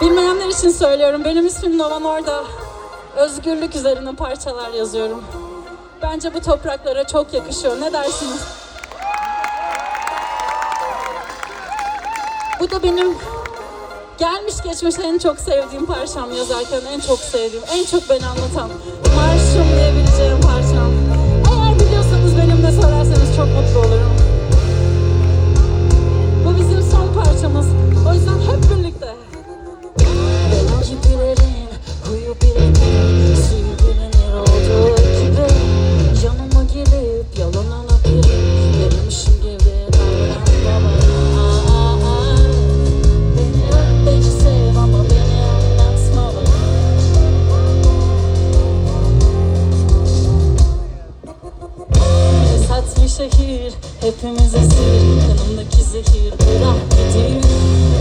Bilmeyenler için söylüyorum. Benim ismim Novan Orada. Özgürlük üzerine parçalar yazıyorum. Bence bu topraklara çok yakışıyor. Ne dersiniz? Bu da benim gelmiş geçmiş en çok sevdiğim parçam yazarken en çok sevdiğim, en çok beni anlatan marşım diyebileceğim Hepimize sihir kanımdaki zehir Bırak gideyim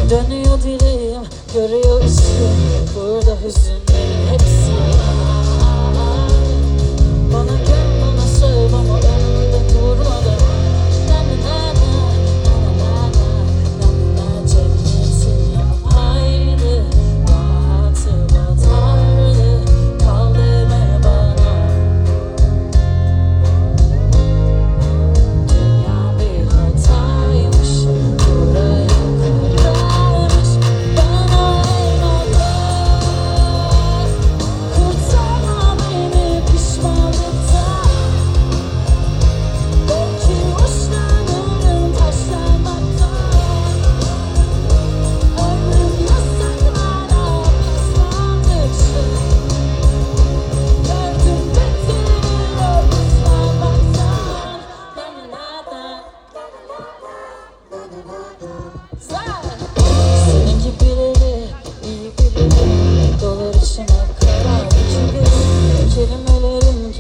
Dönüyor dileğim Görüyor ışığı Burada hüzün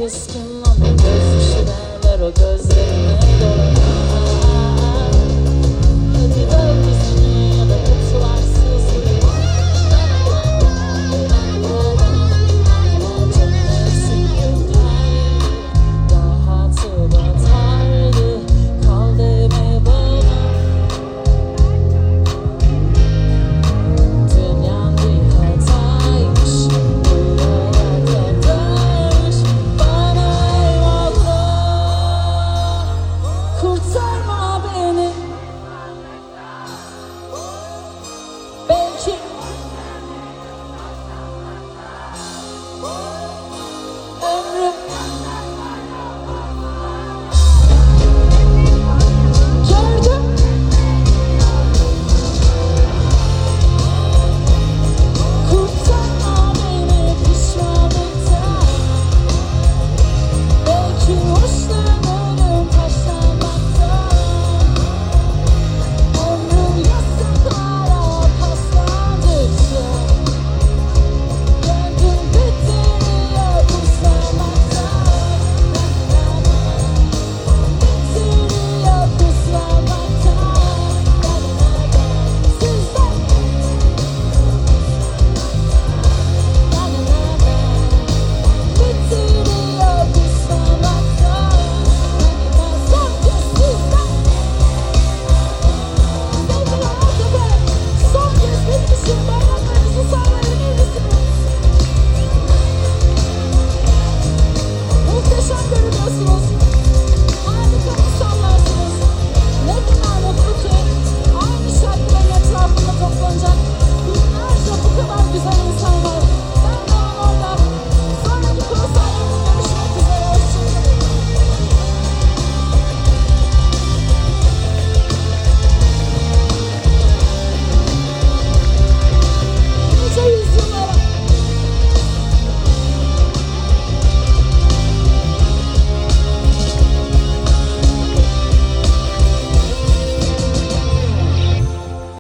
Keskin o gözler o gözlerime dolan